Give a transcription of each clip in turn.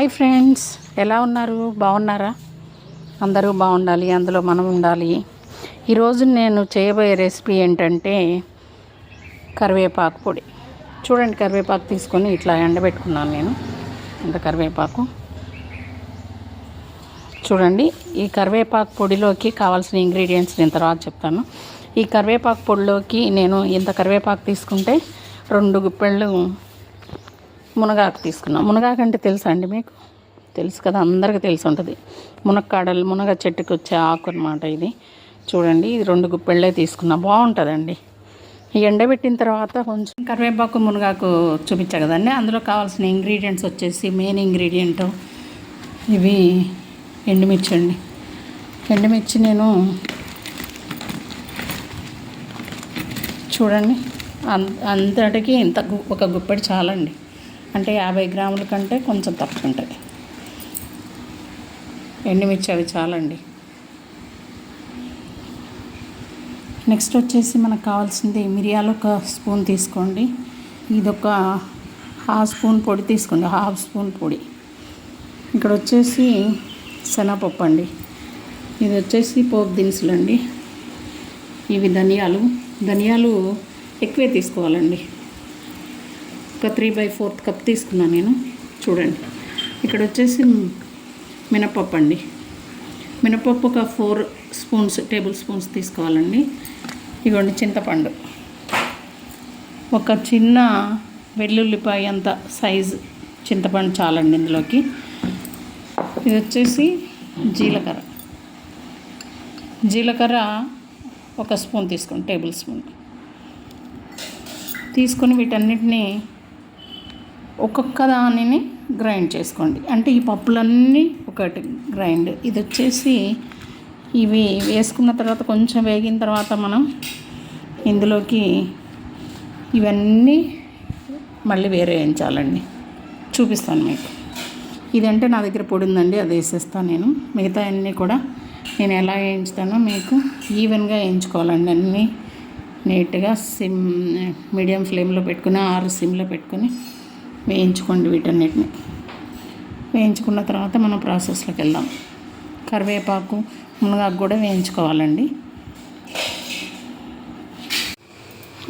Hi friends ఎలా ఉన్నారు? బాగున్నారా? అందరూ బాగుండాలి అందులో మనం ఉండాలి. ఈరోజు నేను చేయబోయే రెసిపీ ఏంటంటే కరివేపాకు పొడి. చూడండి కరివేపాకు తీసుకొని ఇట్లా ఎండబెట్టుకున్నాను నేను. ఇంత కరివేపాకు. చూడండి ఈ కరివేపాకు పొడిలోకి కావాల్సిన ఇంగ్రీడియంట్స్ నేను తర్వాత చెప్తాను. ఈ కరివేపాకు పొడిలోకి నేను ఇంత కరివేపాకు తీసుకుంటే రెండు గుప్పెళ్ళు మునగాకు తీసుకున్నాం. మునగాకు అంటే తెలుసా అండి మీకు? తెలుసు కదా అందరికీ తెలిసి ఉంటుంది. మునక్కాడలు మునగ చెట్టుకు వచ్చే ఆకు అనమాట ఇది. చూడండి ఇది రెండు గుప్పెళ్ళే తీసుకున్నా. బాగుంటుందండి. ఈ ఎండబెట్టిన తర్వాత కొంచెం కరివేపాకు మునగాకు చూపించా కదండి. అందులో కావాల్సిన ఇంగ్రీడియంట్స్ వచ్చేసి మెయిన్ ఇంగ్రీడియంట్ ఇవి ఎండుమిర్చి అండి. ఎండుమిర్చి నేను చూడండి అంతటికి ఇంత ఒక గుప్పెడు చాలండి. అంటే యాభై గ్రాముల కంటే కొంచెం తక్కువ ఉంటుంది ఎండుమిర్చి అవి చాలండి. నెక్స్ట్ వచ్చేసి మనకు కావాల్సింది మిరియాలు ఒక స్పూన్ తీసుకోండి. ఇదొక హాఫ్ స్పూన్ పొడి తీసుకోండి హాఫ్ స్పూన్ పొడి. ఇక్కడ వచ్చేసి శనగపప్పు అండి. ఇది వచ్చేసి పోపు దినుసులు అండి ఇవి ధనియాలు. ధనియాలు ఎక్కువే తీసుకోవాలండి. ఒక త్రీ బై ఫోర్త్ కప్ తీసుకున్నాను నేను. చూడండి. ఇక్కడ వచ్చేసి మినపప్పు అండి. మినపప్పు ఒక ఫోర్ స్పూన్స్ టేబుల్ స్పూన్స్ తీసుకోవాలండి. ఇవ్వండి చింతపండు. ఒక చిన్న వెల్లుల్లిపాయ అంత సైజు చింతపండు చాలండి ఇందులోకి. ఇది వచ్చేసి జీలకర్ర. జీలకర్ర ఒక స్పూన్ తీసుకోండి టేబుల్ స్పూన్. తీసుకొని వీటన్నిటిని ఒక్కొక్క దానిని గ్రైండ్ చేసుకోండి. అంటే ఈ పప్పులన్నీ ఒకటి గ్రైండ్ ఇది వచ్చేసి ఇవి వేసుకున్న తర్వాత కొంచెం వేగిన తర్వాత మనం ఇందులోకి ఇవన్నీ మళ్ళీ వేరే వేయించాలండి. చూపిస్తాను మీకు. ఇదంటే నా దగ్గర పొడి ఉందండి అది వేసేస్తాను నేను. మిగతా అన్నీ కూడా నేను ఎలా వేయించుతానో మీకు ఈవెన్గా వేయించుకోవాలండి అన్నీ. నీట్గా సిమ్ మీడియం ఫ్లేమ్లో పెట్టుకుని ఆరు సిమ్లో పెట్టుకొని వేయించుకోండి వీటన్నిటిని. వేయించుకున్న తర్వాత మనం ప్రాసెస్లోకి వెళ్దాం. కరివేపాకు మునగాకు కూడా వేయించుకోవాలండి.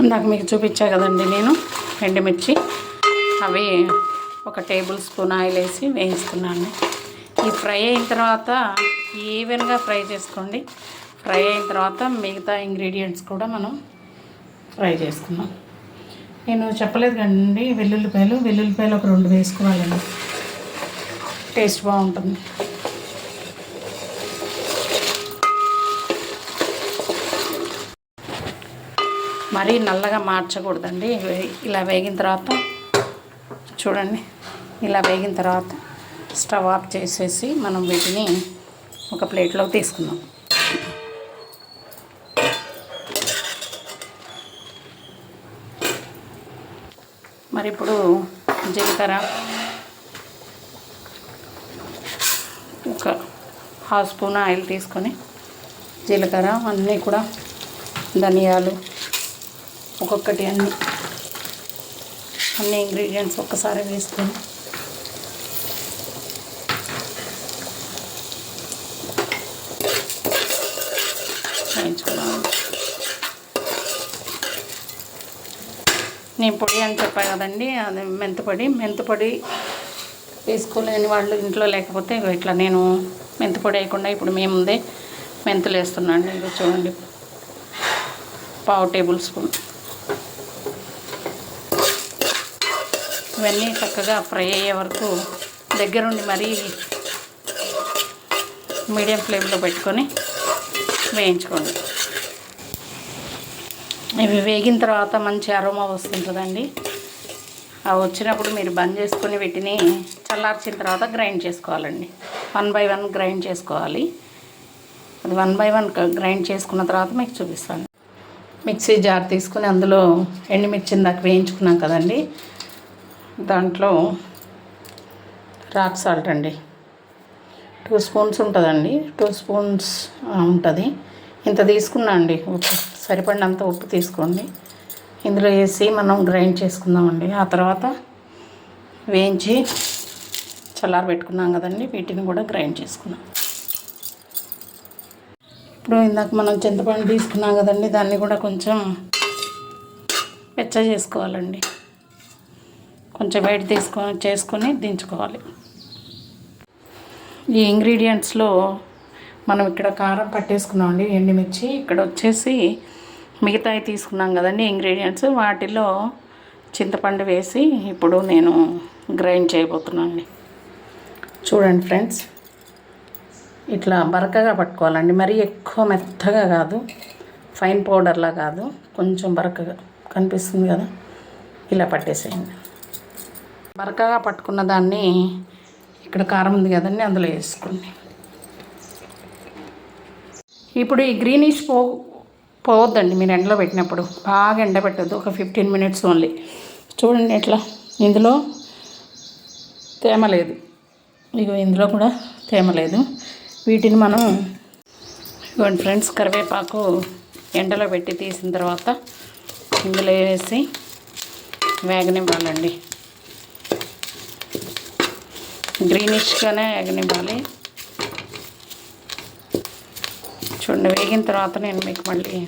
ఇందాక మీకు చూపించా కదండి నేను ఎండుమిర్చి. అవి ఒక టేబుల్ స్పూన్ ఆయిల్ వేసి వేయిస్తున్నాను ఈ ఫ్రై అయిన తర్వాత ఈవెన్గా ఫ్రై చేసుకోండి. ఫ్రై అయిన తర్వాత మిగతా ఇంగ్రీడియంట్స్ కూడా మనం ఫ్రై చేసుకున్నాం నేను చెప్పలేదు కండి వెల్లుల్లిపాయలు. వెల్లుల్లిపాయలు ఒక రెండు వేసుకోవాలండి. టేస్ట్ బాగుంటుంది. మరీ నల్లగా మార్చకూడదండి. ఇలా వేగిన తర్వాత చూడండి. ఇలా వేగిన తర్వాత స్టవ్ ఆఫ్ చేసేసి మనం వీటిని ఒక ప్లేట్లోకి తీసుకుందాం. మరి ఇప్పుడు జీలకర్ర. ఒక హాఫ్ స్పూన్ ఆయిల్ తీసుకొని జీలకర్ర అన్నీ కూడా ధనియాలు ఒక్కొక్కటి అన్ని అన్ని ఇంగ్రీడియంట్స్ ఒక్కసారి వేసుకొని వేయించుకున్నాం నేను పొడి అని చెప్పా కదండి అది మెంతిపొడి మెంతిపొడి తీసుకోలేని వాళ్ళు ఇంట్లో లేకపోతే ఇట్లా నేను మెంతిపొడి వేయకుండా ఇప్పుడు మేముందే మెంతులు వేస్తున్నాను ఇది చూడండి. పావు టేబుల్ స్పూన్. ఇవన్నీ చక్కగా ఫ్రై అయ్యే వరకు దగ్గరుండి మరీ మీడియం ఫ్లేమ్లో పెట్టుకొని వేయించుకోండి. ఇవి వేగిన తర్వాత మంచి అరోమా వస్తుంటుందండి. అవి వచ్చినప్పుడు మీరు బంద్ చేసుకొని వీటిని చల్లార్చిన తర్వాత గ్రైండ్ చేసుకోవాలండి. వన్ బై వన్ గ్రైండ్ చేసుకోవాలి. అది వన్ బై వన్ గ్రైండ్ చేసుకున్న తర్వాత మీకు చూపిస్తాను. మిక్సీ జార్ తీసుకుని అందులో ఎండుమిర్చి దాకా వేయించుకున్నాం కదండి. దాంట్లో రాక్ సాల్ట్ అండి. టూ స్పూన్స్ ఉంటుందండి. టూ స్పూన్స్ ఉంటుంది. ఇంత తీసుకున్నా అండి. ఓకే. సరిపడినంత ఉప్పు తీసుకోండి. ఇందులో వేసి మనం గ్రైండ్ చేసుకుందామండి. ఆ తర్వాత వేయించి చల్లార పెట్టుకున్నాం కదండి. వీటిని కూడా గ్రైండ్ చేసుకున్నాం. ఇప్పుడు ఇందాక మనం చింతపండు తీసుకున్నాం కదండి. దాన్ని కూడా కొంచెం వెచ్చ చేసుకోవాలండి. కొంచెం బయట తీసుకొని చేసుకొని దించుకోవాలి. ఈ ఇంగ్రీడియంట్స్లో మనం ఇక్కడ కారం పట్టేసుకున్నామండి. ఎండుమిర్చి. ఇక్కడ వచ్చేసి మిగతాయి తీసుకున్నాం కదండి ఇంగ్రీడియంట్స్. వాటిలో చింతపండు వేసి ఇప్పుడు నేను గ్రైండ్ చేయబోతున్నాను అండి చూడండి ఫ్రెండ్స్ ఇట్లా బరకగా పట్టుకోవాలండి. మరీ ఎక్కువ మెత్తగా కాదు ఫైన్ పౌడర్లా కాదు కొంచెం బరకగా కనిపిస్తుంది కదా ఇలా పట్టేసేయండి. బరకగా పట్టుకున్న దాన్ని ఇక్కడ కారం ఉంది కదండి అందులో వేసుకోండి. ఇప్పుడు ఈ గ్రీనిష్ పో పోవద్దండి మీరు ఎండలో పెట్టినప్పుడు. బాగా ఎండ పెట్టద్దు. ఒక ఫిఫ్టీన్ మినిట్స్ ఓన్లీ చూడండి ఎట్లా. ఇందులో తేమ లేదు. ఇగో ఇందులో కూడా తేమ లేదు. వీటిని మనం ఇవ్వండి ఫ్రెండ్స్ కరివేపాకు ఎండలో పెట్టి తీసిన తర్వాత ఇందులో వేసి వేగనివ్వాలండి. గ్రీనిష్గానే వేగనివ్వాలి. చూడండి వేగిన తర్వాత నేను మీకు మళ్ళీ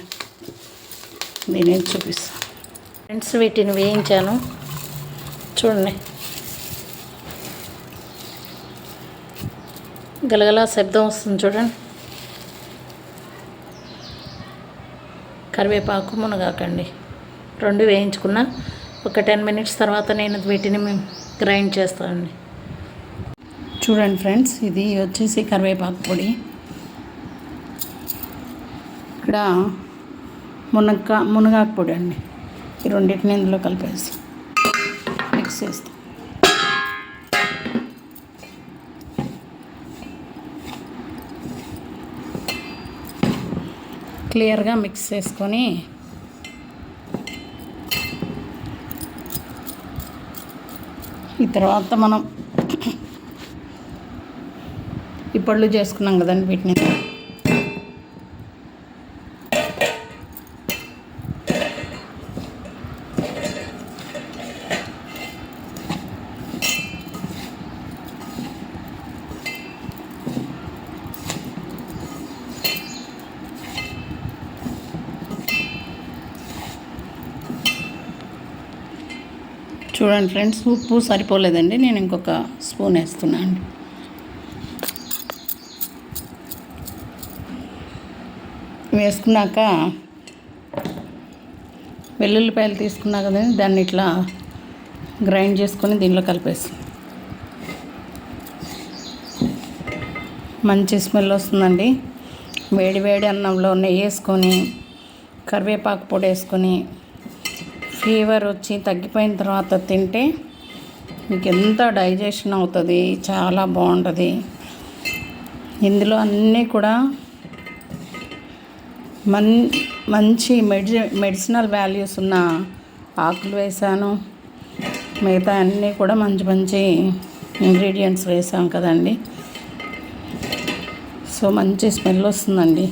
దీని చూపిస్తాను ఫ్రెండ్స్ వీటిని వేయించాను. చూడండి. గలగల శబ్దం వస్తుంది చూడండి. కరివేపాకు మునగాకండి. రెండు వేయించుకున్న ఒక టెన్ మినిట్స్ తర్వాత నేను వీటిని గ్రైండ్ చేస్తానండి. చూడండి ఫ్రెండ్స్ ఇది వచ్చేసి కరివేపాకు పొడి. ఇక్కడ మునక్క మునగాకు పొడి అండి. ఈ రెండింటిని ఇందులో కలిపేసి మిక్స్ చేస్తాం. క్లియర్గా మిక్స్ చేసుకొని ఈ తర్వాత మనం ఈ పళ్ళు చేసుకున్నాం కదండి వీటిని. చూడండి ఫ్రెండ్స్ ఉప్పు సరిపోలేదండి నేను ఇంకొక స్పూన్ వేస్తున్నాను అండి. వేసుకున్నాక వెల్లుల్లిపాయలు తీసుకున్నా కదండి దాన్ని ఇట్లా గ్రైండ్ చేసుకొని దీనిలో కలిపేసి మంచి స్మెల్ వస్తుందండి. వేడి వేడి అన్నంలో నెయ్యి వేసుకొని కరివేపాకు పొడి వేసుకొని ఫీవర్ వచ్చి తగ్గిపోయిన తర్వాత తింటే మీకు ఎంత డైజెషన్ అవుతుంది చాలా బాగుంటుంది. ఇందులో అన్నీ కూడా మన్ మంచి మెడి మెడిసినల్ వాల్యూస్ ఉన్న ఆకులు వేసాను మిగతా అన్నీ కూడా మంచి మంచి ఇంగ్రీడియంట్స్ వేసాం కదండి. సో మంచి స్మెల్ వస్తుందండి.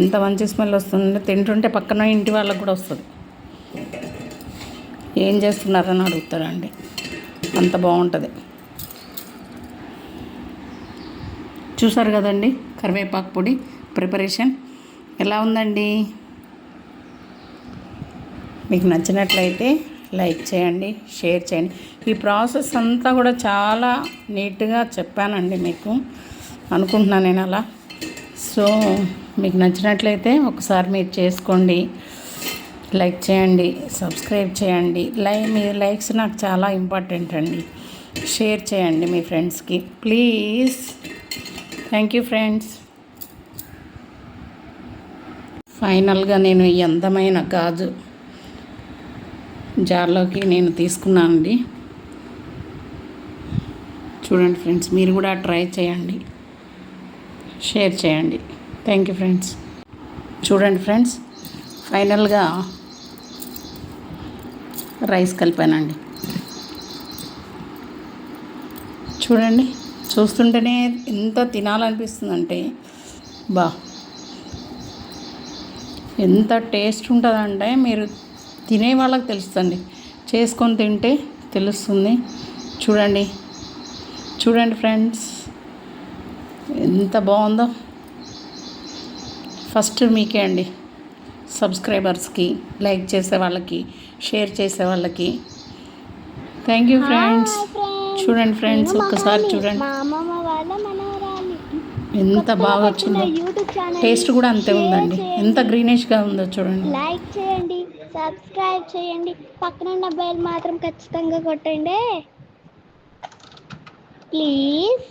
ఎంత మంచి స్మెల్ వస్తుందంటే తింటుంటే పక్కన ఇంటి వాళ్ళకు కూడా వస్తుంది. ఏం చేస్తున్నారని అడుగుతారండి. అంత బాగుంటుంది. చూసారు కదండి కరివేపాకు పొడి ప్రిపరేషన్ ఎలా ఉందండి? మీకు నచ్చినట్లయితే లైక్ చేయండి షేర్ చేయండి. ఈ ప్రాసెస్ అంతా కూడా చాలా నీట్గా చెప్పానండి మీకు. అనుకుంటున్నాను నేను అలా. సో మీకు నచ్చినట్లయితే ఒకసారి మీరు చేసుకోండి. లైక్ చేయండి సబ్స్క్రైబ్ చేయండి. లైక్ మీ లైక్స్ నాకు చాలా ఇంపార్టెంట్ అండి. షేర్ చేయండి మీ ఫ్రెండ్స్కి. ప్లీజ్. Thank you friends. ఫైనల్గా నేను ఈ అందమైన గాజు జార్లోకి నేను తీసుకున్నానండి. చూడండి ఫ్రెండ్స్ మీరు కూడా ట్రై చేయండి. షేర్ చేయండి. Thank you friends. చూడండి ఫ్రెండ్స్ ఫైనల్గా రైస్ కలిపానండి. చూడండి చూస్తుంటేనే ఎంత తినాలనిపిస్తుందంటే బా. ఎంత టేస్ట్ ఉంటుందంటే మీరు తినే వాళ్ళకి తెలుస్తుంది చేసుకొని తింటే తెలుస్తుంది. చూడండి చూడండి ఫ్రెండ్స్ ఎంత బాగుందో. ఫస్ట్ మీకే అండి. సబ్స్క్రైబర్స్కి లైక్ చేసే వాళ్ళకి షేర్ చేసే వాళ్ళకి. థ్యాంక్ యూ ఫ్రెండ్స్ చూడండి ఫ్రెండ్స్ ఒక్కసారి చూడండి. ఎంత బాగా వచ్చిందో. టేస్ట్ కూడా అంతే ఉందండి. ఎంత గ్రీనిష్గా ఉందో చూడండి. లైక్ చేయండి సబ్స్క్రైబ్ చేయండి. పక్కన ఉన్న బెల్ మాత్రం ఖచ్చితంగా కొట్టండి. ప్లీజ్